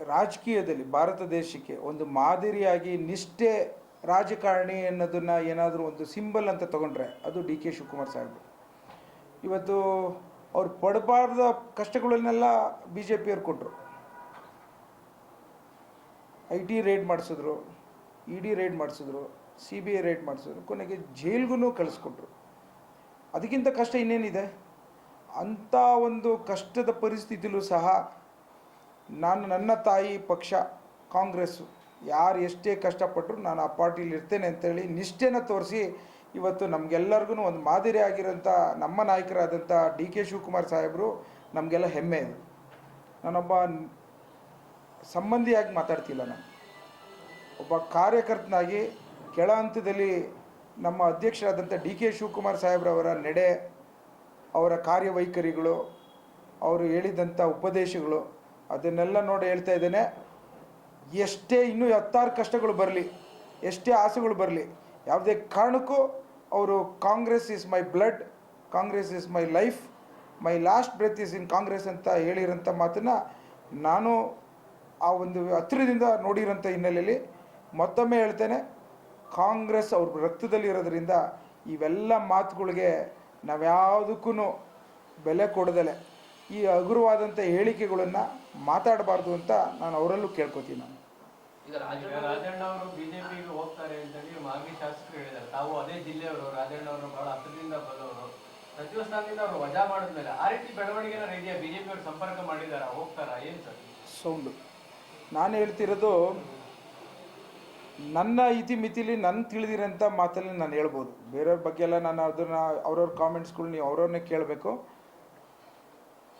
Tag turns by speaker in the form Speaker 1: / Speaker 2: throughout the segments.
Speaker 1: ರಾಜಕೀಯದಲ್ಲಿ, ಭಾರತ ದೇಶಕ್ಕೆ ಒಂದು ಮಾದರಿಯಾಗಿ ನಿಷ್ಠೆ, ರಾಜಕಾರಣಿ ಅನ್ನೋದನ್ನು ಏನಾದರೂ ಒಂದು ಸಿಂಬಲ್ ಅಂತ ತಗೊಂಡ್ರೆ ಅದು ಡಿ ಕೆ ಶಿವಕುಮಾರ್ ಸಾಹೇಬರು. ಇವತ್ತು ಅವ್ರು ಪಡಬಾರ್ದ ಕಷ್ಟಗಳನ್ನೆಲ್ಲ ಬಿ ಜೆ ಪಿಯವ್ರು ಕೊಟ್ಟರು ಐ ಟಿ ರೇಡ್ ಮಾಡಿಸಿದ್ರು, ಇ ಡಿ ರೇಡ್ ಮಾಡಿಸಿದ್ರು, ಸಿ ಬಿ ಐ ರೇಡ್ ಮಾಡಿಸಿದ್ರು, ಕೊನೆಗೆ ಜೈಲ್ಗೂ ಕಳಿಸ್ಕೊಟ್ರು. ಅದಕ್ಕಿಂತ ಕಷ್ಟ ಇನ್ನೇನಿದೆ? ಅಂಥ ಒಂದು ಕಷ್ಟದ ಪರಿಸ್ಥಿತಿಲೂ ಸಹ ನಾನು ನನ್ನ ತಾಯಿ ಪಕ್ಷ ಕಾಂಗ್ರೆಸ್ಸು ಯಾರು ಎಷ್ಟೇ ಕಷ್ಟಪಟ್ಟರು ನಾನು ಆ ಪಾರ್ಟಿಲಿ ಇರ್ತೇನೆ ಅಂತೇಳಿ ನಿಷ್ಠೆನ ತೋರಿಸಿ ಇವತ್ತು ನಮಗೆಲ್ಲರಿಗೂ ಒಂದು ಮಾದರಿ ಆಗಿರೋಂಥ ನಮ್ಮ ನಾಯಕರಾದಂಥ ಡಿ ಕೆ ಶಿವಕುಮಾರ್ ಸಾಹೇಬರು ನಮಗೆಲ್ಲ ಹೆಮ್ಮೆ ಇದೆ. ನಾನೊಬ್ಬ ಸಂಬಂಧಿಯಾಗಿ ಮಾತಾಡ್ತಿಲ್ಲ ನಾನು. ಒಬ್ಬ ಕಾರ್ಯಕರ್ತನಾಗಿ ಕೆಳ ಹಂತದಲ್ಲಿ ನಮ್ಮ ಅಧ್ಯಕ್ಷರಾದಂಥ ಡಿ ಕೆ ಶಿವಕುಮಾರ್ ಸಾಹೇಬ್ರವರ ನಡೆ, ಅವರ ಕಾರ್ಯವೈಖರಿಗಳು, ಅವರು ಹೇಳಿದಂಥ ಉಪದೇಶಗಳು ಅದನ್ನೆಲ್ಲ ನೋಡಿ ಹೇಳ್ತಾ ಇದ್ದೇನೆ. ಎಷ್ಟೇ ಇನ್ನೂ ಹತ್ತಾರು ಕಷ್ಟಗಳು ಬರಲಿ, ಎಷ್ಟೇ ಆಸೆಗಳು ಬರಲಿ, ಯಾವುದೇ ಕಾರಣಕ್ಕೂ ಅವರು Congress is my blood, Congress is my life, my last breath is in Congress ಅಂತ ಹೇಳಿರೋಂಥ ಮಾತನ್ನು ನಾನು ಆ ಒಂದು ಹತ್ತಿರದಿಂದ ನೋಡಿರೋಂಥ ಹಿನ್ನೆಲೆಯಲ್ಲಿ ಮತ್ತೊಮ್ಮೆ ಹೇಳ್ತೇನೆ. ಕಾಂಗ್ರೆಸ್ ಅವ್ರ ರಕ್ತದಲ್ಲಿ ಇರೋದ್ರಿಂದ ಇವೆಲ್ಲ ಮಾತುಗಳಿಗೆ ನಾವು ಯಾವುದಕ್ಕೂ ಬೆಲೆ ಕೊಡದಲೆ. ಈ ಹಗುರವಾದಂಥ ಹೇಳಿಕೆಗಳನ್ನು ಮಾತಾಡಬಾರ್ದು ಅಂತ ನಾನು ಅವರಲ್ಲೂ ಕೇಳ್ಕೊತೀನಿ ನಾನು.
Speaker 2: ಈಗ
Speaker 3: ಈಗ
Speaker 2: ರಾಜಣ್ಣ
Speaker 3: ರಾಜಣ್ಣ ಅವರು ಹೋಗ್ತಾರೆ ಅಂತ ಹೇಳಿ ಮಾಗಿ ಶಾಸಕರು ಹೇಳಿದ್ದಾರೆ. ತಾವು ಅದೇ ಜಿಲ್ಲೆಯವರು ರಾಜಣ್ಣ ಅವರು ಬಹಳ ಹತ್ತಿರದಿಂದ ಬರೋರು ಸಚಿವ ಅವರು ವಜಾ ಮಾಡಿದ್ಮೇಲೆ ಆ ರೀತಿ ಬೆಳವಣಿಗೆನ ಇದೆಯಾ ಬಿಜೆಪಿ ಅವರು ಸಂಪರ್ಕ ಮಾಡಿದಾರಾ ಹೋಗ್ತಾರಾ? ಏನ್ ಸರ್?
Speaker 1: ಸೌಂಡು. ನಾನು ಹೇಳ್ತಿರೋದು ನನ್ನ ಇತಿಮಿತಿಲಿ ನನ್ನ ತಿಳಿದಿರೋಂಥ ಮಾತಲ್ಲಿ ನಾನು ಹೇಳ್ಬೋದು. ಬೇರೆಯವ್ರ ಬಗ್ಗೆ ಎಲ್ಲ ನಾನು ಅದನ್ನು ಅವ್ರವ್ರ ಕಾಮೆಂಟ್ಸ್ಗಳು ನೀವು ಅವ್ರವ್ರನ್ನೇ ಕೇಳಬೇಕು.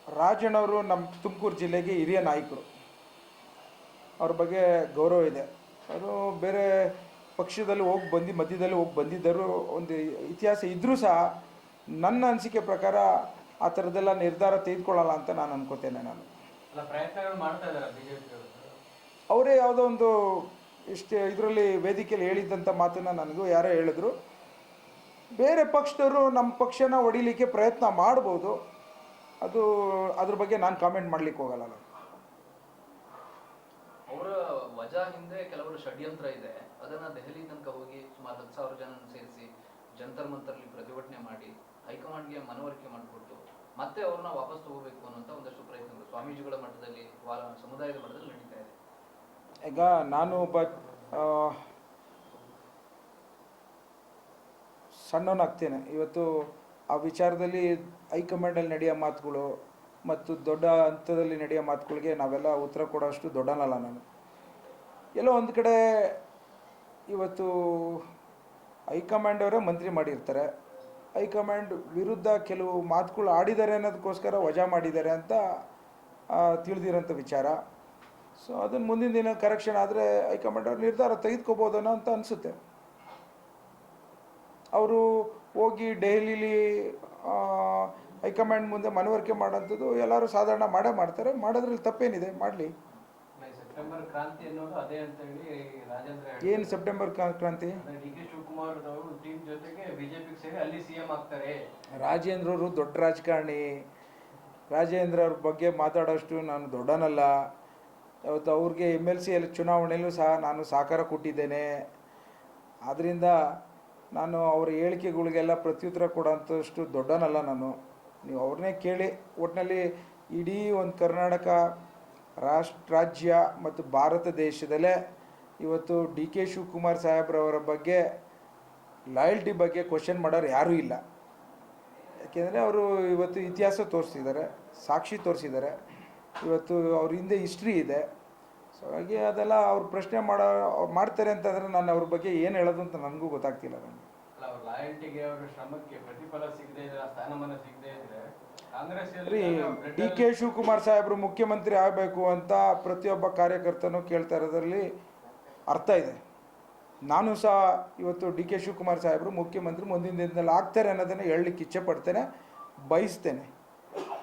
Speaker 1: ರಾಜಣ್ಣವರು ನಮ್ಮ ತುಮಕೂರು ಜಿಲ್ಲೆಗೆ ಹಿರಿಯ ನಾಯಕರು. ಅವ್ರ ಬಗ್ಗೆ ಗೌರವ ಇದೆ. ಅವರು ಬೇರೆ ಪಕ್ಷದಲ್ಲಿ ಹೋಗಿ ಬಂದು ಮಧ್ಯದಲ್ಲಿ ಹೋಗಿ ಬಂದಿದ್ದರು ಒಂದು ಇತಿಹಾಸ ಇದ್ದರೂ ಸಹ ನನ್ನ ಅನಿಸಿಕೆ ಪ್ರಕಾರ ಆ ಥರದ್ದೆಲ್ಲ ನಿರ್ಧಾರ ತೆಗೆದುಕೊಳ್ಳಲ್ಲ ಅಂತ ನಾನು ಅನ್ಕೋತೇನೆ ನಾನು.
Speaker 3: ಅವರೇ
Speaker 1: ಯಾವುದೋ ಒಂದು ಇಷ್ಟು ಇದರಲ್ಲಿ ವೇದಿಕೆಯಲ್ಲಿ ಹೇಳಿದ್ದಂಥ ಮಾತನ್ನು ನನಗೂ ಯಾರೋ ಹೇಳಿದ್ರು. ಬೇರೆ ಪಕ್ಷದವರು ನಮ್ಮ ಪಕ್ಷನ ಹೊಡಿಲಿಕ್ಕೆ ಪ್ರಯತ್ನ ಮಾಡ್ಬೋದು. ಅದು ಅದ್ರ ಬಗ್ಗೆ ನಾನು ಕಾಮೆಂಟ್ ಮಾಡ್ಲಿಕ್ಕೆ ಹೋಗಲ್ಲ ನಾನು.
Speaker 2: ಅವರ ವಜಾ ಹಿಂದೆ ಕೆಲವರು ಷಡ್ಯಂತ್ರ ಇದೆ. ಅದನ್ನ ದೆಹಲಿ ತನಕ ಹೋಗಿ ಸುಮಾರು ಹತ್ತು ಸಾವಿರ ಜನ ಸೇರಿಸಿ ಜಂತರ್ ಮಂತರ್ಲಿ ಪ್ರತಿಭಟನೆ ಮಾಡಿ ಹೈಕಮಾಂಡ್ಗೆ ಮನವರಿಕೆ ಮಾಡಿಕೊಟ್ಟು ಮತ್ತೆ ಅವ್ರನ್ನ ವಾಪಸ್ ತಗೋಬೇಕು ಅನ್ನೋಂಥ ಒಂದಷ್ಟು ಪ್ರಯತ್ನಗಳು ಸ್ವಾಮೀಜಿಗಳ ಮಟ್ಟದಲ್ಲಿ ಸಮುದಾಯದ ಮಟ್ಟದಲ್ಲಿ ನಡೀತಾ ಇದೆ.
Speaker 1: ಈಗ ನಾನು ಒಬ್ಬ ಆ, ಸಣ್ಣವನಾಗ್ತೇನೆ. ಇವತ್ತು ಆ ವಿಚಾರದಲ್ಲಿ ಹೈಕಮಾಂಡಲ್ಲಿ ನಡೆಯೋ ಮಾತುಗಳು ಮತ್ತು ದೊಡ್ಡ ಹಂತದಲ್ಲಿ ನಡೆಯೋ ಮಾತುಗಳಿಗೆ ನಾವೆಲ್ಲ ಉತ್ತರ ಕೊಡೋಷ್ಟು ದೊಡ್ಡನಲ್ಲ ನಾನು. ಎಲ್ಲೋ ಒಂದು ಕಡೆ ಇವತ್ತು ಹೈಕಮಾಂಡ್ ಅವರೇ ಮಂತ್ರಿ ಮಾಡಿರ್ತಾರೆ. ಹೈಕಮಾಂಡ್ ವಿರುದ್ಧ ಕೆಲವು ಮಾತುಗಳು ಆಡಿದ್ದಾರೆ ಅನ್ನೋದಕ್ಕೋಸ್ಕರ ವಜಾ ಮಾಡಿದ್ದಾರೆ ಅಂತ ತಿಳಿದಿರೋಂಥ ವಿಚಾರ. ಸೊ ಅದನ್ನು ಮುಂದಿನ ದಿನ ಕರೆಕ್ಷನ್ ಆದರೆ ಹೈಕಮಾಂಡ್ ಅವ್ರು ನಿರ್ಧಾರ ತೆಗೆದುಕೋಬೋದನೋ ಅಂತ ಅನಿಸುತ್ತೆ. ಅವರು ಹೋಗಿ ಡೈಲಿಲಿ ಹೈಕಮಾಂಡ್ ಮುಂದೆ ಮನವರಿಕೆ ಮಾಡೋಂಥದ್ದು ಎಲ್ಲರೂ ಸಾಧಾರಣ ಮಾಡೇ ಮಾಡ್ತಾರೆ. ಮಾಡೋದ್ರಲ್ಲಿ ತಪ್ಪೇನಿದೆ? ಮಾಡಲಿ. ಏನು ಸೆಪ್ಟೆಂಬರ್ ಕ್ರಾಂತಿ? ರಾಜೇಂದ್ರ ಅವರು ದೊಡ್ಡ ರಾಜಕಾರಣಿ. ರಾಜೇಂದ್ರ ಅವ್ರ ಬಗ್ಗೆ ಮಾತಾಡೋಷ್ಟು ನಾನು ದೊಡ್ಡನಲ್ಲ. ಇವತ್ತು ಅವ್ರಿಗೆ ಎಂ ಎಲ್ ಸಿ ಎಲ್ ಚುನಾವಣೆಯಲ್ಲೂ ಸಹ ನಾನು ಸಹಕಾರ ಕೊಟ್ಟಿದ್ದೇನೆ. ಆದ್ದರಿಂದ ನಾನು ಅವ್ರ ಹೇಳಿಕೆಗಳಿಗೆಲ್ಲ ಪ್ರತ್ಯುತ್ತರ ಕೊಡೋಂಥಷ್ಟು ದೊಡ್ಡನಲ್ಲ ನಾನು. ನೀವು ಅವ್ರನ್ನೇ ಕೇಳಿ ಒಟ್ಟಿನಲ್ಲಿ ಇಡೀ ಒಂದು ಕರ್ನಾಟಕ ರಾಷ್ಟ್ರ, ರಾಜ್ಯ ಮತ್ತು ಭಾರತ ದೇಶದಲ್ಲೇ ಇವತ್ತು ಡಿ ಕೆ ಶಿವಕುಮಾರ್ ಸಾಹೇಬ್ರವರ ಬಗ್ಗೆ ಲಾಯಲ್ಟಿ ಬಗ್ಗೆ ಕ್ವಶನ್ ಮಾಡೋರು ಯಾರೂ ಇಲ್ಲ. ಯಾಕೆಂದರೆ ಅವರು ಇವತ್ತು ಇತಿಹಾಸ ತೋರಿಸಿದ್ದಾರೆ ಸಾಕ್ಷಿ ತೋರಿಸಿದ್ದಾರೆ. ಇವತ್ತು ಅವ್ರ ಹಿಂದೆ ಹಿಸ್ಟ್ರಿ ಇದೆ. ಹಾಗಾಗಿ ಅದೆಲ್ಲ ಅವ್ರು ಪ್ರಶ್ನೆ ಮಾಡೋ ಅವ್ರು ಮಾಡ್ತಾರೆ ಅಂತಂದರೆ ನಾನು ಅವ್ರ ಬಗ್ಗೆ ಏನು ಹೇಳೋದು ಅಂತ ನನಗೂ ಗೊತ್ತಾಗ್ತಿಲ್ಲ ನನಗೆ ಡಿ ಕೆ ಶಿವಕುಮಾರ್ ಸಾಹೇಬ್ರು ಮುಖ್ಯಮಂತ್ರಿ ಆಗಬೇಕು ಅಂತ ಪ್ರತಿಯೊಬ್ಬ ಕಾರ್ಯಕರ್ತನೂ ಕೇಳ್ತಾ ಇರೋದ್ರಲ್ಲಿ ಅರ್ಥ ಇದೆ. ನಾನು ಸಹ ಇವತ್ತು ಡಿ ಕೆ ಶಿವಕುಮಾರ್ ಸಾಹೇಬ್ರು ಮುಖ್ಯಮಂತ್ರಿ ಮುಂದಿನ ದಿನದಲ್ಲಿ ಆಗ್ತಾರೆ ಅನ್ನೋದನ್ನು ಹೇಳಲಿಕ್ಕೆ ಇಚ್ಛೆ ಪಡ್ತೇನೆ ಬಯಸ್ತೇನೆ.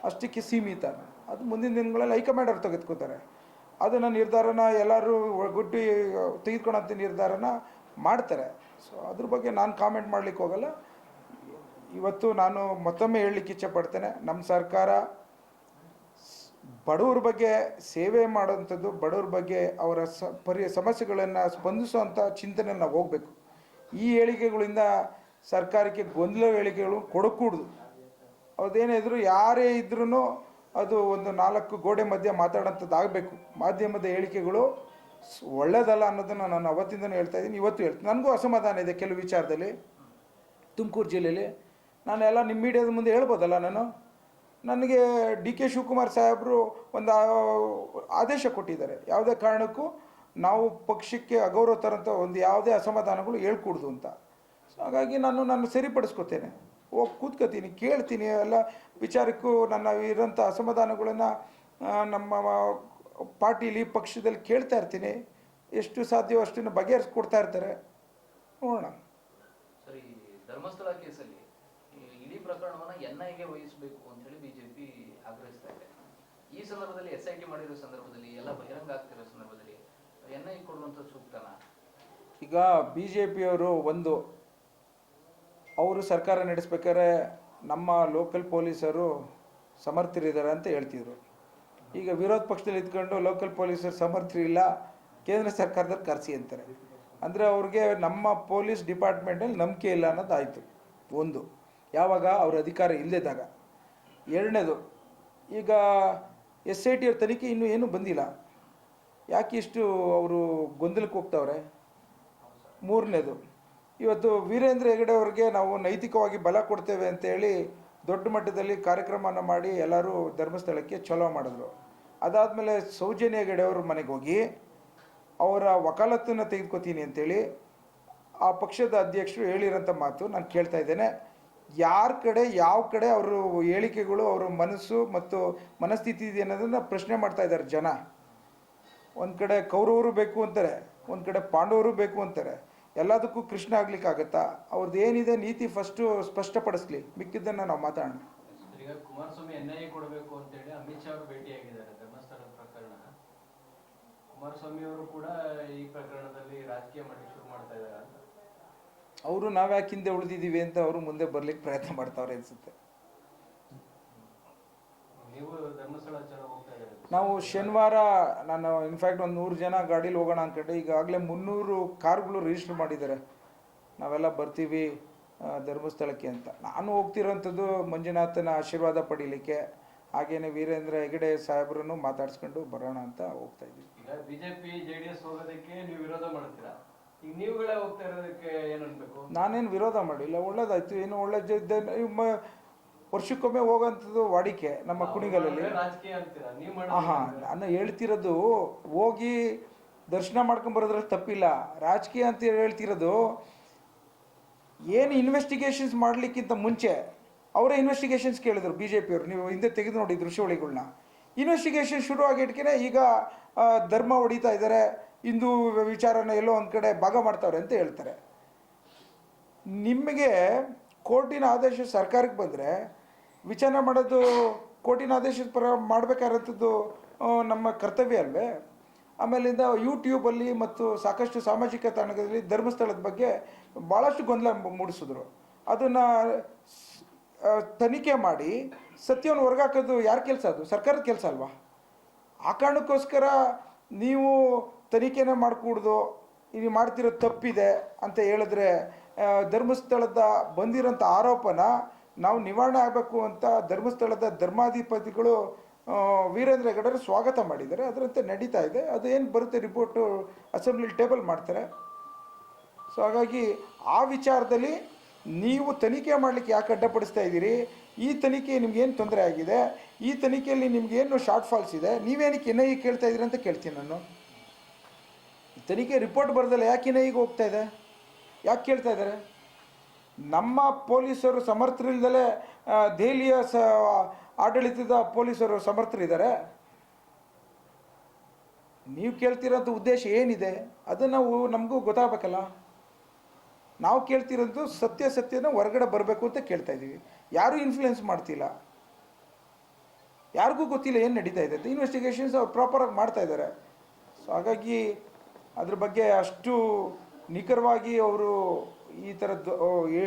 Speaker 1: ಅಷ್ಟಕ್ಕೆ ಸೀಮಿತ. ಅದು ಮುಂದಿನ ದಿನಗಳಲ್ಲಿ ಹೈಕಮಾಂಡ್ ಅವ್ರು ತೆಗೆದುಕೋತಾರೆ. ಅದನ್ನು ನಿರ್ಧಾರನ ಎಲ್ಲರೂ ಗುಡ್ಡಿ ತೆಗೆದುಕೊಳ್ಳೋಂಥ ನಿರ್ಧಾರನ ಮಾಡ್ತಾರೆ. ಸೊ ಅದ್ರ ಬಗ್ಗೆ ನಾನು ಕಾಮೆಂಟ್ ಮಾಡ್ಲಿಕ್ಕೆ ಹೋಗಲ್ಲ. ಇವತ್ತು ನಾನು ಮತ್ತೊಮ್ಮೆ ಹೇಳಲಿಕ್ಕೆ ಇಚ್ಛೆ ಪಡ್ತೇನೆ. ನಮ್ಮ ಸರ್ಕಾರ ಬಡವ್ರ ಬಗ್ಗೆ ಸೇವೆ ಮಾಡೋವಂಥದ್ದು, ಬಡವ್ರ ಬಗ್ಗೆ ಅವರ ಸ, ಪರಿ, ಸಮಸ್ಯೆಗಳನ್ನು ಸ್ಪಂದಿಸುವಂಥ ಚಿಂತನೆ ನಾವು ಹೋಗಬೇಕು. ಈ ಹೇಳಿಕೆಗಳಿಂದ ಸರ್ಕಾರಕ್ಕೆ ಗೊಂದಲ ಹೇಳಿಕೆಗಳು ಕೊಡಕೂಡ್ದು. ಅವ್ರದ್ದೇನಿದ್ರು ಯಾರೇ ಇದ್ರೂ ಅದು ಒಂದು ನಾಲ್ಕು ಗೋಡೆ ಮಧ್ಯೆ ಮಾತಾಡೋಂಥದ್ದಾಗಬೇಕು. ಮಾಧ್ಯಮದ ಹೇಳಿಕೆಗಳು ಒಳ್ಳೇದಲ್ಲ ಅನ್ನೋದನ್ನು ನಾನು ಅವತ್ತಿಂದನೂ ಹೇಳ್ತಾ ಇದ್ದೀನಿ, ಇವತ್ತು ಹೇಳ್ತೀನಿ. ನನಗೂ ಅಸಮಾಧಾನ ಇದೆ ಕೆಲವು ವಿಚಾರದಲ್ಲಿ. ತುಮಕೂರು ಜಿಲ್ಲೆಯಲ್ಲಿ. ನಾನೆಲ್ಲ ನಿಮ್ಮ ಮೀಡಿಯಾದ ಮುಂದೆ ಹೇಳ್ಬೋದಲ್ಲ ನಾನು? ನನಗೆ ಡಿ ಕೆ ಶಿವಕುಮಾರ್ ಸಾಹೇಬರು ಒಂದು ಆದೇಶ ಕೊಟ್ಟಿದ್ದಾರೆ. ಯಾವುದೇ ಕಾರಣಕ್ಕೂ ನಾವು ಪಕ್ಷಕ್ಕೆ ಅಗೌರವ ತರಂಥ ಒಂದು ಯಾವುದೇ ಅಸಮಾಧಾನಗಳು ಹೇಳ್ಕೂಡ್ದು ಅಂತ. ಹಾಗಾಗಿ ನಾನು ನಾನು ಸರಿಪಡಿಸ್ಕೊತೇನೆ. ಹೋಗಿ ಕೂತ್ಕೋತೀನಿ, ಕೇಳ್ತೀನಿ, ಎಲ್ಲ ವಿಚಾರಕ್ಕೂ ನನ್ನ ಇರೋಂಥ ಅಸಮಾಧಾನಗಳನ್ನು ನಮ್ಮ ಪಾರ್ಟಿಲಿ ಪಕ್ಷದಲ್ಲಿ ಕೇಳ್ತಾ ಇರ್ತೀನಿ. ಎಷ್ಟು ಸಾಧ್ಯವೋ ಅಷ್ಟನ್ನು ಬಗೆಹರಿಸ್ಕೊಡ್ತಾ ಇರ್ತಾರೆ. ನೋಡೋಣ.
Speaker 2: ಸರ್ ಧರ್ಮಸ್ಥಳ ಕೇಸಲ್ಲಿ ಈ ಇಡೀ ಪ್ರಕರಣವನ್ನು ಎನ್ ಐಗೆ ವಹಿಸಬೇಕು ಅಂತ ಹೇಳಿ ಬಿಜೆಪಿ ಆಗ್ರಹಿಸ್ತಾ ಇದೆ. ಈ ಸಂದರ್ಭದಲ್ಲಿ ಎಸ್ ಐ ಟಿ ಮಾಡಿರೋ ಸಂದರ್ಭದಲ್ಲಿ ಎಲ್ಲ ಬಹಿರಂಗ ಆಗ್ತಿರೋ ಸಂದರ್ಭದಲ್ಲಿ ಎನ್ ಐ ಕೊಡುವಂತ ಸೂಕ್ತನ?
Speaker 1: ಈಗ ಬಿ ಜೆ ಪಿಯವರು ಒಂದು ಅವರು ಸರ್ಕಾರ ನಡೆಸ್ಬೇಕಾದ್ರೆ ನಮ್ಮ ಲೋಕಲ್ ಪೊಲೀಸರು ಸಮರ್ಥರಿದ್ದಾರೆ ಅಂತ ಹೇಳ್ತಿದ್ರು. ಈಗ ವಿರೋಧ ಪಕ್ಷದಲ್ಲಿ ಇದ್ಕೊಂಡು ಲೋಕಲ್ ಪೊಲೀಸರು ಸಮರ್ಥರಿಲ್ಲ, ಕೇಂದ್ರ ಸರ್ಕಾರದಲ್ಲಿ ಕರೆಸಿ ಅಂತಾರೆ. ಅಂದರೆ ಅವ್ರಿಗೆ ನಮ್ಮ ಪೊಲೀಸ್ ಡಿಪಾರ್ಟ್ಮೆಂಟಲ್ಲಿ ನಂಬಿಕೆ ಇಲ್ಲ ಅನ್ನೋದಾಯಿತು. ಒಂದು, ಯಾವಾಗ ಅವ್ರ ಅಧಿಕಾರ ಇಲ್ಲದಾಗ ಎರಡನೇದು, ಈಗ ಎಸ್ ಐ ಟಿ ಅವ್ರ ತನಿಖೆ ಇನ್ನೂ ಏನೂ ಬಂದಿಲ್ಲ. ಯಾಕೆ ಇಷ್ಟು ಅವರು ಗೊಂದಲಕ್ಕೆ ಹೋಗ್ತಾವ್ರೆ? ಮೂರನೇದು ಇವತ್ತು ವೀರೇಂದ್ರ ಹೆಗಡೆ ಅವ್ರಿಗೆ ನಾವು ನೈತಿಕವಾಗಿ ಬಲ ಕೊಡ್ತೇವೆ ಅಂತೇಳಿ ದೊಡ್ಡ ಮಟ್ಟದಲ್ಲಿ ಕಾರ್ಯಕ್ರಮನ ಮಾಡಿ ಎಲ್ಲರೂ ಧರ್ಮಸ್ಥಳಕ್ಕೆ ಚಲೋ ಮಾಡಿದ್ರು. ಅದಾದಮೇಲೆ ಸೌಜನ್ಯ ಹೆಗಡೆ ಅವ್ರ ಮನೆಗೆ ಹೋಗಿ ಅವರ ವಕಾಲತ್ತನ್ನು ತೆಗೆದುಕೊತೀನಿ ಅಂತೇಳಿ ಆ ಪಕ್ಷದ ಅಧ್ಯಕ್ಷರು ಹೇಳಿರೋಂಥ ಮಾತು ನಾನು ಕೇಳ್ತಾ ಇದ್ದೇನೆ. ಯಾರ ಕಡೆ, ಯಾವ ಕಡೆ ಅವರು ಹೇಳಿಕೆಗಳು, ಅವರ ಮನಸ್ಸು ಮತ್ತು ಮನಸ್ಥಿತಿ ಇದೆ ಅನ್ನೋದನ್ನು ಪ್ರಶ್ನೆ ಮಾಡ್ತಾ ಇದ್ದಾರೆ ಜನ. ಒಂದು ಕಡೆ ಕೌರವರು ಬೇಕು ಅಂತಾರೆ, ಒಂದು ಕಡೆ ಪಾಂಡವರು ಬೇಕು ಅಂತಾರೆ. ಎಲ್ಲದಕ್ಕೂ ಕೃಷ್ಣ ಆಗ್ಲಿಕ್ಕಾಗತ್ತಾ? ಅವ್ರದ್ದು ಏನಿದೆ ನೀತಿ ಫಸ್ಟು ಸ್ಪಷ್ಟಪಡಿಸ್ಲಿ. ಮಿಕ್ಕಿದ್ದನ್ನು ನಾವು ಮಾತಾಡೋಣ.
Speaker 3: ಈಗ ಕುಮಾರಸ್ವಾಮಿ ಎನ್ ಐ ಕೊಡಬೇಕು ಅಂತೇಳಿ ಅಮಿತ್ ಶಾ ಅವರು ಭೇಟಿಯಾಗಿದ್ದಾರೆ ಧರ್ಮಸ್ಥಳ ಪ್ರಕರಣ. ಕುಮಾರಸ್ವಾಮಿ ಅವರು ಕೂಡ ಈ ಪ್ರಕರಣದಲ್ಲಿ ರಾಜಕೀಯ ಮಾಡಲಿಕ್ಕೆ ಶುರು ಮಾಡ್ತಾ ಇದ್ದಾರೆ ಅಂತ.
Speaker 1: ಅವರು ನಾವ್ಯಾಕೆ ಹಿಂದೆ ಉಳಿದಿದ್ದೀವಿ ಅಂತ ಅವರು ಮುಂದೆ ಬರ್ಲಿಕ್ಕೆ ಪ್ರಯತ್ನ ಮಾಡ್ತಾವ್ರೆ ಅನ್ಸುತ್ತೆ.
Speaker 3: ನೀವು ಧರ್ಮಸ್ಥಳ
Speaker 1: ನಾವು ಶನಿವಾರ ನಾನು ಇನ್ಫ್ಯಾಕ್ಟ್ ಒಂದು ನೂರು ಜನ ಗಾಡೀಲಿ ಹೋಗೋಣ ಅಂದ್ಕೊಂಡೆ ಈಗಾಗಲೇ ಮುನ್ನೂರು ಕಾರ್ಗಳು ರಿಜಿಸ್ಟರ್ ಮಾಡಿದ್ದಾರೆ. ನಾವೆಲ್ಲ ಬರ್ತೀವಿ ಧರ್ಮಸ್ಥಳಕ್ಕೆ ಅಂತ. ನಾನು ಹೋಗ್ತಿರೋಂಥದ್ದು ಮಂಜುನಾಥನ ಆಶೀರ್ವಾದ ಪಡೀಲಿಕ್ಕೆ. ಹಾಗೇನೆ ವೀರೇಂದ್ರ ಹೆಗಡೆ ಸಾಹೇಬ್ರನ್ನು ಮಾತಾಡಿಸ್ಕೊಂಡು ಬರೋಣ ಅಂತ ಹೋಗ್ತಾ ಇದ್ದೀವಿ.
Speaker 3: ಬಿಜೆಪಿ ಜೆಡಿಎಸ್ ಹೋಗೋದಕ್ಕೆ ನೀವು ವಿರೋಧ ಮಾಡ್ತೀರಾ? ಈಗ ನೀವುಗಳೇ ಹೋಗ್ತಾ ಇರೋದಕ್ಕೆ ಏನು ಅನ್ಬೇಕು?
Speaker 1: ನಾನೇನು ವಿರೋಧ ಮಾಡಿಲ್ಲ. ಒಳ್ಳೇದಾಯ್ತು. ಏನು ಒಳ್ಳೆ ವರ್ಷಕ್ಕೊಮ್ಮೆ ಹೋಗೋಂಥದ್ದು ವಾಡಿಕೆ ನಮ್ಮ ಕುಣಿಗಲಲ್ಲಿ.
Speaker 3: ಹಾಂ
Speaker 1: ನಾನು ಹೇಳ್ತಿರೋದು ಹೋಗಿ ದರ್ಶನ ಮಾಡ್ಕೊಂಡ್ ಬರೋದ್ರಲ್ಲಿ ತಪ್ಪಿಲ್ಲ. ರಾಜಕೀಯ ಅಂತ ಹೇಳ್ತಿರೋದು ಏನು ಇನ್ವೆಸ್ಟಿಗೇಷನ್ಸ್ ಮಾಡಲಿಕ್ಕಿಂತ ಮುಂಚೆ ಅವರೇ ಇನ್ವೆಸ್ಟಿಗೇಷನ್ಸ್ ಕೇಳಿದ್ರು ಬಿ ಜೆ ಪಿಯವರು ನೀವು ಹಿಂದೆ ತೆಗೆದು ನೋಡಿ ದೃಶ್ಯಾವಳಿಗಳನ್ನ ಇನ್ವೆಸ್ಟಿಗೇಷನ್ ಶುರು ಆಗಿಟ್ಕೆ ಈಗ ಧರ್ಮ ಹೊಡಿತಾ ಇದ್ದಾರೆ ಹಿಂದೂ ವಿಚಾರನ ಎಲ್ಲೋ ಒಂದು ಕಡೆ ಭಾಗ ಮಾಡ್ತಾವ್ರೆ ಅಂತ ಹೇಳ್ತಾರೆ. ನಿಮಗೆ ಕೋರ್ಟಿನ ಆದೇಶ ಸರ್ಕಾರಕ್ಕೆ ಬಂದರೆ ವಿಚಾರಣೆ ಮಾಡೋದು ಕೋರ್ಟಿನ ಆದೇಶದ ಪರ ಮಾಡಬೇಕಾದಂಥದ್ದು ನಮ್ಮ ಕರ್ತವ್ಯ ಅಲ್ವೇ? ಆಮೇಲಿಂದ ಯೂಟ್ಯೂಬಲ್ಲಿ ಮತ್ತು ಸಾಕಷ್ಟು ಸಾಮಾಜಿಕ ತಾಣಗಳಲ್ಲಿ ಧರ್ಮಸ್ಥಳದ ಬಗ್ಗೆ ಭಾಳಷ್ಟು ಗೊಂದಲ ಮೂಡಿಸಿದ್ರು. ಅದನ್ನು ತನಿಖೆ ಮಾಡಿ ಸತ್ಯವನ್ನು ಹೊರಗಾಕೋದು ಯಾರ ಕೆಲಸ ಅದು? ಸರ್ಕಾರದ ಕೆಲಸ ಅಲ್ವಾ? ಆ ಕಾರಣಕ್ಕೋಸ್ಕರ ನೀವು ತನಿಖೆನೇ ಮಾಡಿಕೂಡ್ದು ನೀವು ಮಾಡ್ತಿರೋ ತಪ್ಪಿದೆ ಅಂತ ಹೇಳಿದ್ರೆ ಧರ್ಮಸ್ಥಳದ ಬಂದಿರೋಂಥ ಆರೋಪನ ನಾವು ನಿವಾರಣೆ ಆಗಬೇಕು ಅಂತ ಧರ್ಮಸ್ಥಳದ ಧರ್ಮಾಧಿಪತಿಗಳು ವೀರೇಂದ್ರ ಹೆಗಡೆ ಸ್ವಾಗತ ಮಾಡಿದ್ದಾರೆ. ಅದರಂತೆ ನಡೀತಾ ಇದೆ. ಅದು ಏನು ಬರುತ್ತೆ ರಿಪೋರ್ಟು ಅಸೆಂಬ್ಲಿ ಟೇಬಲ್ ಮಾಡ್ತಾರೆ. ಸೊ ಹಾಗಾಗಿ ಆ ವಿಚಾರದಲ್ಲಿ ನೀವು ತನಿಖೆ ಮಾಡಲಿಕ್ಕೆ ಯಾಕೆ ಅಡ್ಡಪಡಿಸ್ತಾ ಇದ್ದೀರಿ? ಈ ತನಿಖೆ ನಿಮ್ಗೇನು ತೊಂದರೆ ಆಗಿದೆ? ಈ ತನಿಖೆಯಲ್ಲಿ ನಿಮ್ಗೇನು ಶಾರ್ಟ್ ಫಾಲ್ಸ್ ಇದೆ? ನೀವೇನಕ್ಕೆ ಇನ್ನ ಈಗ ಕೇಳ್ತಾ ಇದ್ದೀರಿ ಅಂತ ಕೇಳ್ತೀನಿ ನಾನು. ತನಿಖೆ ರಿಪೋರ್ಟ್ ಬರ್ದಲ್ಲ ಯಾಕೆ ಇನ್ನ ಈಗ ಹೋಗ್ತಾ ಇದೆ? ಯಾಕೆ ಕೇಳ್ತಾ ಇದ್ದಾರೆ? ನಮ್ಮ ಪೊಲೀಸರು ಸಮರ್ಥರಿಲ್ದಲೇ ಆ, ದೆಹಲಿಯ ಸ ಆಡಳಿತದ ಪೊಲೀಸರು ಸಮರ್ಥರಿದ್ದಾರೆ. ನೀವು ಕೇಳ್ತಿರೋಂಥ ಉದ್ದೇಶ ಏನಿದೆ? ಅದು ನಾವು ನಮಗೂ ಗೊತ್ತಾಗಬೇಕಲ್ಲ. ನಾವು ಕೇಳ್ತಿರೋದು ಸತ್ಯ ಸತ್ಯನ ಹೊರಗಡೆ ಬರಬೇಕು ಅಂತ ಕೇಳ್ತಾ ಇದ್ದೀವಿ. ಯಾರೂ ಇನ್ಫ್ಲುಯೆನ್ಸ್ ಮಾಡ್ತಿಲ್ಲ. ಯಾರಿಗೂ ಗೊತ್ತಿಲ್ಲ ಏನು ನಡೀತಾ ಇದೆ ಇನ್ವೆಸ್ಟಿಗೇಷನ್ಸ್ ಅವ್ರು ಪ್ರಾಪರಾಗಿ ಮಾಡ್ತಾ ಇದ್ದಾರೆ. ಸೊ ಹಾಗಾಗಿ ಅದ್ರ ಬಗ್ಗೆ ಅಷ್ಟು ನಿಖರವಾಗಿ ಅವರು ಈ ಥರದ್ದು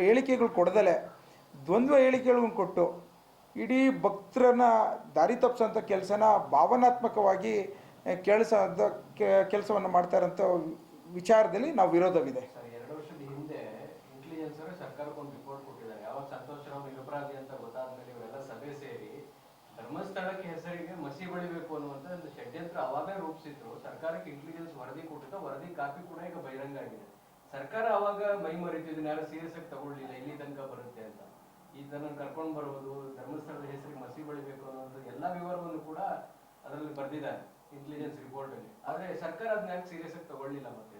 Speaker 1: ಹೇಳಿಕೆಗಳು ಕೊಡದಲೆ. ದ್ವಂದ್ವ ಹೇಳಿಕೆಗಳನ್ನು ಕೊಟ್ಟು ಇಡೀ ಭಕ್ತರನ್ನ ದಾರಿ ತಪ್ಪಿಸೋಂಥ ಕೆಲಸನ ಭಾವನಾತ್ಮಕವಾಗಿ ಕೆಲಸ ಕೆಲಸವನ್ನು ಮಾಡ್ತಾ ಇರೋಂಥ ವಿಚಾರದಲ್ಲಿ ನಾವು ವಿರೋಧವಿದೆ.
Speaker 3: ಸರ್, ಎರಡು ವರ್ಷದ ಹಿಂದೆ ಇಂಟೆಲಿಜೆನ್ಸ್ ಅವರು ಸರ್ಕಾರಕ್ಕೆ ಒಂದು ರಿಪೋರ್ಟ್ ಕೊಟ್ಟಿದ್ದಾರೆ. ಯಾವಾಗ ಸಂತೋಷ್ ರಾವ್ ಅಂತ ಗೊತ್ತಾದ್ಮೇಲೆ ಇವರೆಲ್ಲ ಸಭೆ ಸೇರಿ ಧರ್ಮಸ್ಥಳಕ್ಕೆ ಹೆಸರಿಗೆ ಮಸಿ ಬಳಿಬೇಕು ಅನ್ನುವಂತ ಒಂದು ಷಡ್ಯಂತ್ರ ಅವಾಗಲೇ ರೂಪಿಸಿದ್ರು. ಸರ್ಕಾರಕ್ಕೆ ಇಂಟೆಲಿಜೆನ್ಸ್ ವರದಿ ಕೊಟ್ಟಿದ್ದ, ವರದಿ ಕಾಪಿ ಕೂಡ ಈಗ ಬಹಿರಂಗ ಆಗಿದೆ. ಸರ್ಕಾರ ಅವಾಗ ಮೈ ಮರಿತು ಇದನ್ನ ಸೀರಿಯಸ್ ಆಗಿ ತಗೊಳ್ಳಿಲ್ಲ, ಇಲ್ಲಿ ತನಕ ಬರುತ್ತೆ ಅಂತ. ಇದನ್ನ ಕರ್ಕೊಂಡು ಬರುವುದು ಧರ್ಮಸ್ಥಳದ ಹೆಸರಿಗೆ ಮಸಿ ಬಳಿಬೇಕು ಅನ್ನೋದು ಎಲ್ಲಾ ವಿವರವನ್ನು ಕೂಡ ಅದರಲ್ಲಿ ಬರ್ದಿದ್ದಾರೆ ಇಂಟೆಲಿಜೆನ್ಸ್ ರಿಪೋರ್ಟ್ ಅಲ್ಲಿ. ಆದ್ರೆ ಸರ್ಕಾರ ಅದನ್ನ ಯಾಕೆ ಸೀರಿಯಸ್ ಆಗಿ ತಗೊಳ್ಳಿಲ್ಲ ಮತ್ತೆ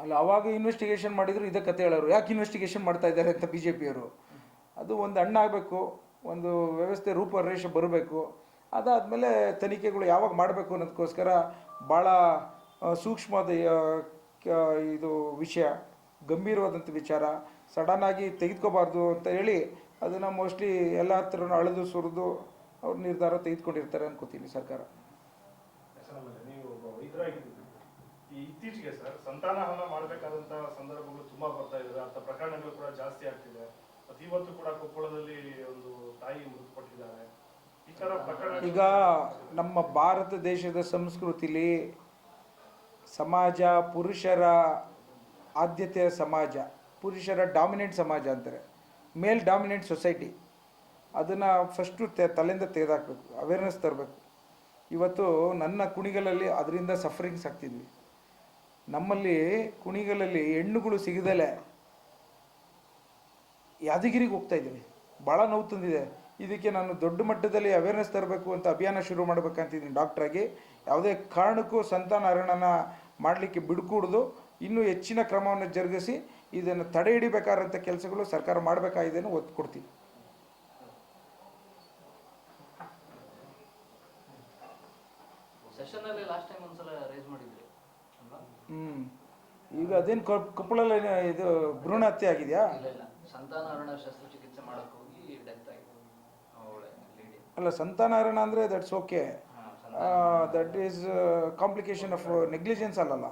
Speaker 1: ಅಲ್ಲ, ಅವಾಗ ಇನ್ವೆಸ್ಟಿಗೇಷನ್ ಮಾಡಿದ್ರು ಇದೇ ಕತೆ ಹೇಳೋರು. ಯಾಕೆ ಇನ್ವೆಸ್ಟಿಗೇಷನ್ ಮಾಡ್ತಾ ಇದ್ದಾರೆ ಅಂತ ಬಿ ಜೆ ಪಿಯವರು ಅದು ಒಂದು ಹಣ್ಣಾಗಬೇಕು ಒಂದು ವ್ಯವಸ್ಥೆ ರೂಪರೇಷ ಬರಬೇಕು, ಅದಾದಮೇಲೆ ತನಿಖೆಗಳು ಯಾವಾಗ ಮಾಡಬೇಕು ಅನ್ನೋದಕ್ಕೋಸ್ಕರ ಭಾಳ ಸೂಕ್ಷ್ಮದ ಇದು ವಿಷಯ ಗಂಭೀರವಾದಂಥ ವಿಚಾರ ಸಡನ್ನಾಗಿ ತೆಗೆದುಕೋಬಾರ್ದು ಅಂತ ಹೇಳಿ ಅದನ್ನು ಮೋಸ್ಟ್ಲಿ ಎಲ್ಲ ಹತ್ರನೂ ಅಳೆದು ಸುರಿದು ಅವ್ರ ನಿರ್ಧಾರ ತೆಗೆದುಕೊಂಡಿರ್ತಾರೆ ಅನ್ಕೋತೀನಿ ಸರ್ಕಾರ.
Speaker 4: ಇತ್ತೀಚೆಗೆ ಸರ್ ಸಂತಾನಹರಣ ಮಾಡಬೇಕಾದಂತ ಸಂದರ್ಭಗಳು ತುಂಬಾ ಬರ್ತಾ ಇದೆ. ಅಂತ ಪ್ರಕರಣಗಳು ಕೂಡ ಜಾಸ್ತಿ ಆಗ್ತಿದೆ. ಮತ್ತೆ ಇವತ್ತು ಕೂಡ ಕೊಪ್ಪಳದಲ್ಲಿ ಒಂದು ತಾಯಿ ಮೃತಪಟ್ಟಿದ್ದಾರೆ. ಈ ತರ ಪ್ರಕರಣ
Speaker 1: ಈಗ ನಮ್ಮ ಭಾರತ ದೇಶದ ಸಂಸ್ಕೃತಿಲಿ ಸಮಾಜ, ಪುರುಷರ ಆದ್ಯತೆಯ ಸಮಾಜ, ಪುರುಷರ ಡಾಮಿನೆಂಟ್ ಸಮಾಜ ಅಂತಾರೆ. ಮೇಲ್ ಡಾಮಿನೆಂಟ್ ಸೊಸೈಟಿ ಅದನ್ನು ಫಸ್ಟು ತೆ ತಲೆಯಿಂದ ತೆಗೆದಾಕಬೇಕು ಅವೇರ್ನೆಸ್ ತರಬೇಕು. ಇವತ್ತು ನನ್ನ ಕುಣಿಗಳಲ್ಲಿ ಅದರಿಂದ ಸಫರಿಂಗ್ಸ್ ಆಗ್ತಿದ್ವಿ. ನಮ್ಮಲ್ಲಿ ಕುಣಿಗಳಲ್ಲಿ ಹೆಣ್ಣುಗಳು ಸಿಗದಲೆ ಯಾದಗಿರಿಗೆ ಹೋಗ್ತಾ ಇದ್ದೀವಿ ಭಾಳ ನೋವು ತಂದಿದೆ. ಇದಕ್ಕೆ ನಾನು ದೊಡ್ಡ ಮಟ್ಟದಲ್ಲಿ ಅವೇರ್ನೆಸ್ ತರಬೇಕು ಅಂತ ಅಭಿಯಾನ ಶುರು ಮಾಡ್ಬೇಕಂತಿದ್ದೀನಿ ಡಾಕ್ಟ್ರಾಗಿ ಯಾವುದೇ ಕಾರಣಕ್ಕೂ ಸಂತಾನ ಹರಣನ ಮಾಡಲಿಕ್ಕೆ ಬಿಡ್ಕೂಡ್ದು. ಇನ್ನೂ ಹೆಚ್ಚಿನ ಕ್ರಮವನ್ನು ಜರುಗಿಸಿ ಇದನ್ನು ತಡೆ ಹಿಡಿಬೇಕಾದಂಥ ಕೆಲಸಗಳು ಸರ್ಕಾರ ಮಾಡಬೇಕಾಗಿದೆ ಒತ್ತು ಕೊಡ್ತೀನಿ ಹ್ಞೂ ಈಗ ಅದೇನು ಕೊಪ್ಪಳಲ್ಲಿ ಇದು ಭ್ರೂಣ ಹತ್ಯೆ ಆಗಿದೆಯಾ
Speaker 2: ಇಲ್ಲ ಇಲ್ಲ ಸಂತಾನಹರಣ ಶಸ್ತ್ರಚಿಕಿತ್ಸೆ ಮಾಡಕ್ ಹೋಗಿ ಡೆತ್ ಆಯ್ತು ಅವಳೆ ಲೇಡಿ
Speaker 1: ಅಲ್ಲ ಸಂತಾನಹರಣ ಅಂದರೆ that's okay that is complication of negligence ಅಲ್ಲಲ್ಲ?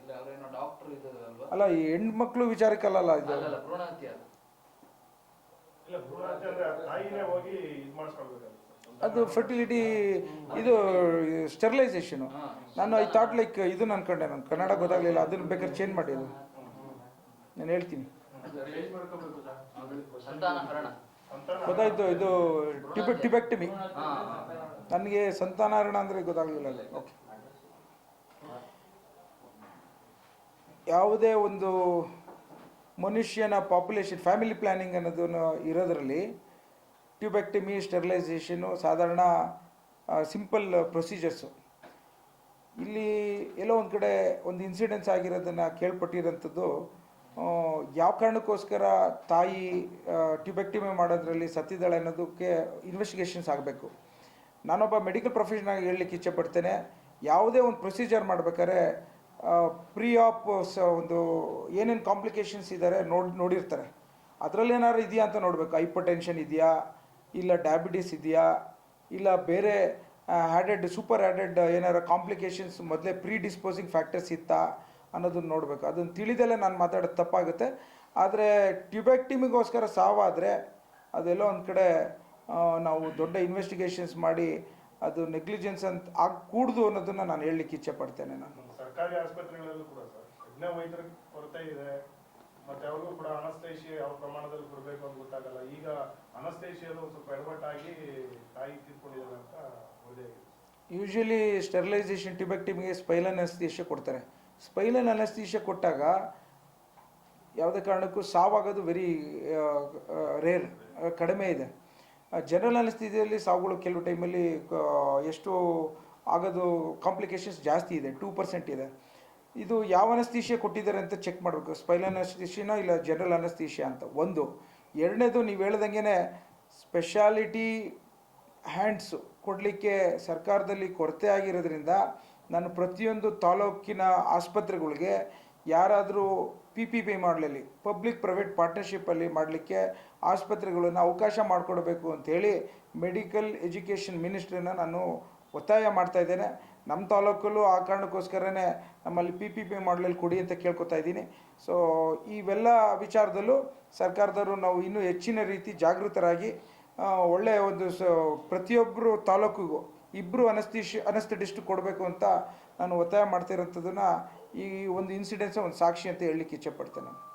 Speaker 2: ಇಲ್ಲ ಅವ್ರೇನೋ ಡಾಕ್ಟರ್ ಇದು ಅಲ್ವಾ
Speaker 1: ಅಲ್ಲ ಈ ಹೆಣ್ಮಕ್ಳು ವಿಚಾರಕ್ಕಲ್ಲಲ್ಲ ಇದು?
Speaker 2: ಅದು.
Speaker 1: ಫರ್ಟಿಲಿಟಿ ಇದು ಸ್ಟೆರಿಲೈಸೇಷನು ನಾನು ಐ ಥಾಟ್ ಲೈಕ್ ಇದು ಅನ್ಕೊಂಡೆ ನಾನು. ಕನ್ನಡ ಗೊತ್ತಾಗಲಿಲ್ಲ ಅದನ್ನ ಬೇಕಾದ್ರೆ ಚೇಂಜ್ ಮಾಡಿ ಅದು ನಾನು ಹೇಳ್ತೀನಿ. ಗೊತ್ತಾಯ್ತು ಇದು ಟಿಬೆ ಟಿಬೆಕ್ಟಮಿ. ನನಗೆ ಸಂತಾನಹರಣ ಅಂದರೆ ಗೊತ್ತಾಗಲಿಲ್ಲ ಅದು ಓಕೆ. ಯಾವುದೇ ಒಂದು ಮನುಷ್ಯನ ಪಾಪ್ಯುಲೇಷನ್ ಫ್ಯಾಮಿಲಿ ಪ್ಲ್ಯಾನಿಂಗ್ ಅನ್ನೋದನ್ನು ಇರೋದರಲ್ಲಿ ಟ್ಯೂಬೆಕ್ಟಮಿ ಸ್ಟೆರಿಲೈಸೇಷನು ಸಾಧಾರಣ ಸಿಂಪಲ್ ಪ್ರೊಸೀಜರ್ಸು ಇಲ್ಲಿ ಎಲ್ಲೋ ಒಂದು ಕಡೆ ಒಂದು ಇನ್ಸಿಡೆನ್ಸ್ ಆಗಿರೋದನ್ನು ಕೇಳ್ಪಟ್ಟಿರೋಂಥದ್ದು ಯಾವ ಕಾರಣಕ್ಕೋಸ್ಕರ ತಾಯಿ ಟ್ಯೂಬೆಕ್ಟಿಮೆ ಮಾಡೋದ್ರಲ್ಲಿ ಸತ್ತಿದ್ದಾಳೆ ಅನ್ನೋದಕ್ಕೆ ಇನ್ವೆಸ್ಟಿಗೇಷನ್ಸ್ ಆಗಬೇಕು. ನಾನೊಬ್ಬ ಮೆಡಿಕಲ್ ಪ್ರೊಫೆಷನ್ ಆಗಿ ಹೇಳಲಿಕ್ಕೆ ಇಚ್ಛೆಪಡ್ತೇನೆ ಯಾವುದೇ ಒಂದು ಪ್ರೊಸೀಜರ್ ಮಾಡ್ಬೇಕಾದ್ರೆ ಪ್ರೀ ಆಪ್ ಒಂದು ಏನೇನು ಕಾಂಪ್ಲಿಕೇಶನ್ಸ್ ಇದ್ದಾರೆ ನೋಡಿ, ನೋಡಿರ್ತಾರೆ. ಅದರಲ್ಲಿ ಏನಾದ್ರು ಇದೆಯಾ ಅಂತ ನೋಡಬೇಕು. ಹೈಪರ್ ಟೆನ್ಷನ್ ಇದೆಯಾ, ಇಲ್ಲ ಡಯಾಬಿಟಿಸ್ ಇದೆಯಾ, ಇಲ್ಲ ಬೇರೆ ಹ್ಯಾಡೆಡ್ ಸೂಪರ್ ಹ್ಯಾಡೆಡ್ ಏನಾರ ಕಾಂಪ್ಲಿಕೇಶನ್ಸ್ ಮೊದಲೇ ಪ್ರೀ ಡಿಸ್ಪೋಸಿಂಗ್ ಫ್ಯಾಕ್ಟರ್ಸ್ ಇತ್ತಾ ಅನ್ನೋದನ್ನ ನೋಡಬೇಕು. ಅದನ್ನು ತಿಳಿದಲ್ಲೇ ನಾನು ಮಾತಾಡೋದು ತಪ್ಪಾಗುತ್ತೆ. ಆದರೆ ಟ್ಯೂಬೆಕ್ಟಿಮಿಗೋಸ್ಕರ ಸಾವಾದರೆ ಅದೆಲ್ಲೋ ಒಂದು ಕಡೆ ನಾವು ದೊಡ್ಡ ಇನ್ವೆಸ್ಟಿಗೇಷನ್ಸ್ ಮಾಡಿ ಅದು ನೆಗ್ಲಿಜೆನ್ಸ್ ಅಂತ ಆಗ ಕೂಡ್ದು ಅನ್ನೋದನ್ನು ನಾನು ಹೇಳಲಿಕ್ಕೆ ಇಚ್ಛೆ ಪಡ್ತೇನೆ ನಾನು.
Speaker 4: ಸರ್ಕಾರಿ ಆಸ್ಪತ್ರೆಗಳಲ್ಲೂ ಕೂಡ ಸರ್ ತಜ್ಞ ವೈದ್ಯರ ಕೊರತೆ ಇದೆ ಮತ್ತೆ ಅವ್ರಿಗೂ ಕೂಡ ಅನಸ್ತೈಷಿ ಯಾವ ಪ್ರಮಾಣದಲ್ಲಿ ಕೊಡಬೇಕು ಅಂತ ಗೊತ್ತಾಗಲ್ಲ. ಈಗ ಅನಸ್ತೇಶಿಯಲ್ಲಿ ಸ್ವಲ್ಪ ಎಡವಟ್ ಆಗಿ ತಾಯಿ ತೀರ್ಕೊಂಡಿದ್ದಾರೆ ಅಂತ ವರದಿ ಆಗಿದೆ
Speaker 1: ಯೂಶ್ವಲಿ ಸ್ಟೆರಿಲೈಸೇಷನ್ ಟ್ಯೂಬೆಕ್ಟಿಮಿಗೆ ಸ್ಪೈಲನ್ ಅನಸ್ತೀಶಿಯ ಕೊಡ್ತಾರೆ. ಸ್ಪೈಲನ್ ಅನಸ್ತೀಶ ಕೊಟ್ಟಾಗ ಯಾವುದೇ ಕಾರಣಕ್ಕೂ ಸಾವಾಗೋದು ವೆರಿ ರೇರ್ ಕಡಿಮೆ ಇದೆ. ಜನರಲ್ ಅನಸ್ತೀಸಿಯಲ್ಲಿ ಸಾವುಗಳು ಕೆಲವು ಟೈಮಲ್ಲಿ ಎಷ್ಟು ಆಗೋದು ಕಾಂಪ್ಲಿಕೇಶನ್ಸ್ ಜಾಸ್ತಿ ಇದೆ ಟೂ ಪರ್ಸೆಂಟ್ ಇದೆ. ಇದು ಯಾವ ಅನಸ್ತೀಶಿಯ ಕೊಟ್ಟಿದ್ದಾರೆ ಅಂತ ಚೆಕ್ ಮಾಡಬೇಕು ಸ್ಪೈಲ್ ಅನಸ್ತೀಷಿಯಾ ಇಲ್ಲ ಜನರಲ್ ಅನಸ್ತೀಶಿಯ ಅಂತ? ಒಂದು. ಎರಡನೇದು, ನೀವು ಹೇಳ್ದಂಗೆ ಸ್ಪೆಷಾಲಿಟಿ ಹ್ಯಾಂಡ್ಸು ಕೊಡಲಿಕ್ಕೆ ಸರ್ಕಾರದಲ್ಲಿ ಕೊರತೆ ಆಗಿರೋದ್ರಿಂದ ನಾನು ಪ್ರತಿಯೊಂದು ತಾಲೂಕಿನ ಆಸ್ಪತ್ರೆಗಳಿಗೆ ಯಾರಾದರೂ ಪಿ ಪಿ ಪಿ ಮಾಡಲಲ್ಲಿ ಪಬ್ಲಿಕ್ ಪ್ರೈವೇಟ್ ಪಾರ್ಟ್ನರ್ಶಿಪ್ಪಲ್ಲಿ ಮಾಡಲಿಕ್ಕೆ ಆಸ್ಪತ್ರೆಗಳನ್ನು ಅವಕಾಶ ಮಾಡಿಕೊಡ್ಬೇಕು ಅಂಥೇಳಿ ಮೆಡಿಕಲ್ ಎಜುಕೇಷನ್ ಮಿನಿಸ್ಟ್ರಿನ ನಾನು ಒತ್ತಾಯ ಮಾಡ್ತಾ ಇದ್ದೇನೆ. ನಮ್ಮ ತಾಲೂಕಲ್ಲೂ ಆ ಕಾರಣಕ್ಕೋಸ್ಕರನೇ ನಮ್ಮಲ್ಲಿ ಪಿ ಪಿ ಪಿ ಮಾಡಲಲ್ಲಿ ಕೊಡಿ ಅಂತ ಕೇಳ್ಕೊತಾ ಇದ್ದೀನಿ. ಸೊ ಇವೆಲ್ಲ ವಿಚಾರದಲ್ಲೂ ಸರ್ಕಾರದವರು ನಾವು ಇನ್ನೂ ಹೆಚ್ಚಿನ ರೀತಿ ಜಾಗೃತರಾಗಿ ಒಳ್ಳೆಯ ಒಂದು ಸ ಪ್ರತಿಯೊಬ್ಬರು ತಾಲೂಕಿಗೂ ಇಬ್ಬರು ಅನಸ್ತಿಶ್ ಅನಸ್ತಿಡಿಸ್ಟ್ ಕೊಡಬೇಕು ಅಂತ ನಾನು ಒತ್ತಾಯ ಮಾಡ್ತಿರೋಂಥದ್ದನ್ನು ಈ ಒಂದು ಇನ್ಸಿಡೆನ್ಸ್ ಒಂದು ಸಾಕ್ಷಿ ಅಂತ ಹೇಳಲಿಕ್ಕೆ ಇಚ್ಛೆಪಡ್ತೇನೆ